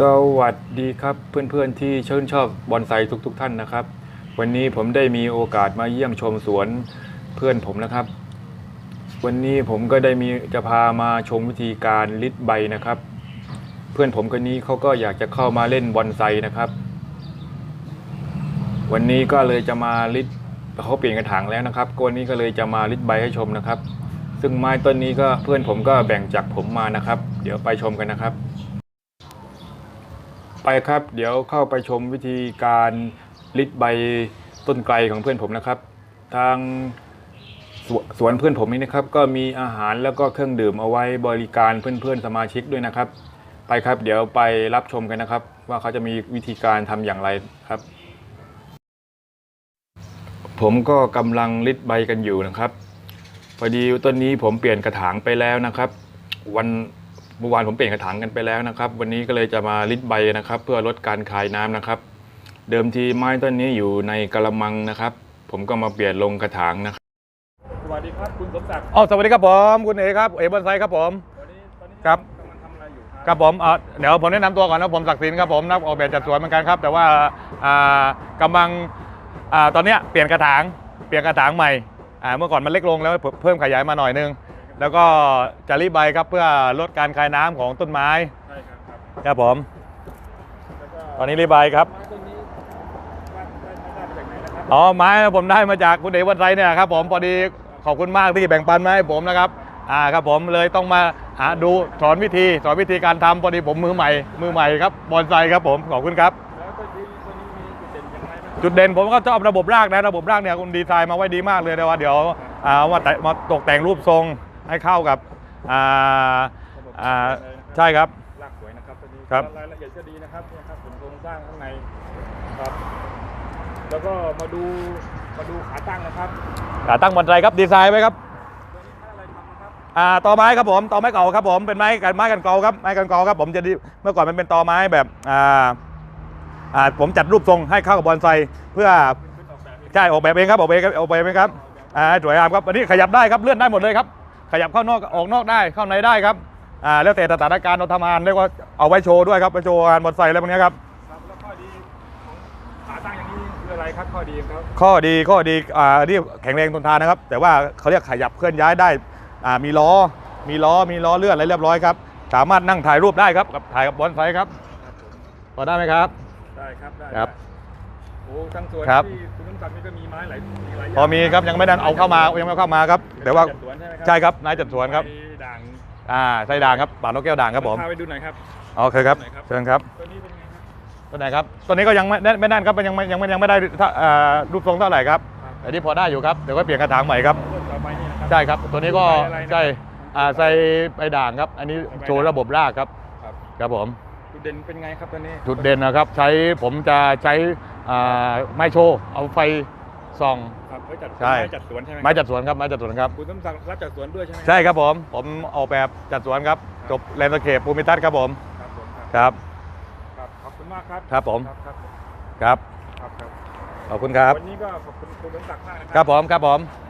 สวัสดีครับเพื่อนๆที่ชื่นชอบบอนไซทุกๆทท่านนะครับ วันนี้ผมได้มีโอกาสมาเยี่ยมชมสวนเพื่อนผมนะครับ วันนี้ผมก็ได้มีจะพามาชมวิธีการลิดใบนะครับ เพื่อนผมคนนี้เขาก็อยากจะเข้ามาเล่นบอนไซนะครับ วันนี้ก็เลยจะมาลิดเขาเปลี่ยนกระถางแล้วนะครับกวันนี้ก็เลยจะมาลิดใบให้ชมนะครับ ซึ่งไม้ต้นนี้ก็เพื่อนผมก็แบ่งจากผมมานะครับ เดี๋ยวไปชมกันนะครับ ไปครับ เดี๋ยวเข้าไปชมวิธีการลิดใบต้นไกลของเพื่อนผมนะครับ ทางสวสวนเพื่อนผมนี่นะครับ ก็มีอาหารแล้วก็เครื่องดื่มเอาไว้บริการเพื่อนๆสมาชิกด้วยนะครับ ไปครับ เดี๋ยวไปรับชมกันนะครับ ว่าเขาจะมีวิธีการทำอย่างไรครับ ผมก็กำลังลิดใบกันอยู่นะครับพอดีต้นนี้ผมเปลี่ยนกระถางไปแล้วนะครับ วัน เมื่อวานผมเปลี่ยนกระถางกันไปแล้วนะครับ วันนี้ก็เลยจะมาลิดใบนะครับ เพื่อลดการคายน้ำนะครับ เดิมทีไม้ต้นนี้อยู่ในกระมังนะครับ ผมก็มาเปลี่ยนลงกระถางนะครับสวัสดีครับคุณสมศักดิ์อ๋อสวัสดีครับผมคุณเอครับเอบอนไซครับผมวันนี้ตอนนี้ครับกำลังทำอะไรอยู่ครับผมเอ่อเดี๋ยวผมแนะนำตัวก่อนนะผมศักดิ์สินครับผมนักออกแบบจัดสวนเหมือนกันครับ แต่ว่าอ่ากำลังอ่าตอนเนี้ยเปลี่ยนกระถางเปลี่ยนกระถางใหม่อ่าเมื่อก่อนมันเล็กลงแล้วเพิ่มขยายมาหน่อยนึง แล้วก็จะรีบใบครับเพื่อลดการคายน้ำของต้นไม้ใช่ครับครับครับผม แล้วก็ตอนนี้รีบใบครับ ไม้ต้นนี้ว่าได้ได้มาจากไหนนะครับอ๋อไม้ผมได้มาจากคุณเอวันไซเนี่ยครับผมพอดีขอบคุณมากที่แบ่งปันมาให้ผมนะครับอ่าครับผมเลยต้องมาหาดูสอนวิธีสอนวิธีการทำพอดีผมมือใหม่ มือใหม่ครับบอนไซครับผมขอบคุณครับ แล้วต้นนี้ต้นนี้มีจุดเด่นยังไงบ้างจุดเด่นผมก็ชอบระบบรากนะระบบรากเนี่ยคุณดีไซน์มาไว้ดีมากเลยนะว่าเดี๋ยวอ่ามาแต่มาตกแต่งรูปทรง ให้เข้ากับอ่าอ่าใช่ครับรากสวยนะครับต้นนี้ครับรายละเอียดก็ดีนะครับเนี่ยครับเป็นโครงสร้างข้างในครับ แล้วก็มาดูมาดูขาตั้งนะครับอ่าตั้งบอนไซครับดีไซน์ไว้ครับตัวนี้ใช้อะไรทำนะครับอ่าตอไม้ครับผมตอไม้เก่าครับผมเป็นไม้กันไม้กันเก่าครับไม้กันเก่าครับผมจะดีเมื่อก่อนมันเป็นตอไม้แบบอ่าอ่าผมจัดรูปทรงให้เข้ากับบอนไซเพื่อเป็นออกแบบเองใช่ออกแบบเองครับออกแบบเองออกแบบเองครับอ่าสวยงามครับวันนี้ขยับได้ครับเลื่อนได้หมดเลยครับ ขยับเข้านอกออกนอกได้เข้าในได้ครับอ่าแล้วแต่สถานการณ์เราทำงานเรียกว่าเอาไว้โชว์ด้วยครับไว้โชว์งานบอนไซอะไรพวกนี้ครับ ครับแล้วข้อดีของขาตั้งอย่างนี้คืออะไรครับข้อดีของเขาข้อดีข้อดีอ่าที่แข็งแรงทนทานนะครับ แต่ว่าเขาเรียกขยับเคลื่อนย้ายได้อ่ามีล้อ มีล้อมีล้อเลื่อนอะไรเรียบร้อยครับ สามารถนั่งถ่ายรูปได้ครับกับถ่ายกับบอนไซครับครับผมพอได้ไหมครับ ได้ครับได้ครับ โอ้ทั้งสวนครับ ที่คุณน้ำศักดิ์นี่ก็มีไม้หลายมีหลายอย่างพอมีครับยังไม่ได้เอาเข้ามายังไม่เอาเข้ามาครับแต่ว่าจัดสวนใช่ไหมครัใช่ครับนายจัดสวนครับไม้ด่างอ่าไส้ด่างครับป่านกแก้วด่างครับผมพาไปดูหน่อยครับโอเคครับไหนครับเชิญครับตัวนี้เป็นไงครับตัวไหนครับตัวนี้ก็ยังไม่แน่นไม่แน่นครับยังไม่ยังไม่ยังไม่ได้ถ้าอ่ารูปทรงเท่าไหร่ครับครับแต่นี่พอได้อยู่ครับเดี๋ยวก็เปลี่ยนกระถางใหม่ครับต้นต่อไปนี่นะครับ ใช่ครับ ตัวนี้ก็ใบอะไรนะครับใช่อ่าใส่ใบด่างครับ อันนี้โชว์ระบบรากครับครับ ครับผม จุดเด่นเป็นไงครับตัวนี้ จุดเด่นนะครับใช้ผมจะใช้อ่าไม้โชว์เอาไฟส่องครับไว้จัดใช่ไม้จัดสวนใช่ไหมไม้จัดสวนครับไม้จัดสวนครับคุณน้ำศักดิ์รับจัดสวนด้วยใช่ไหมใช่ครับผมผมออกแบบจัดสวนครับจบแลนด์สเคปภูมิทัศน์ครับผมครับผมครับครับครับขอบคุณมากครับครับผมครับครับครับครับครับขอบคุณครับวันนี้ก็ขอบคุณคุณน้ำศักดิ์มากนะคครับผมครับผม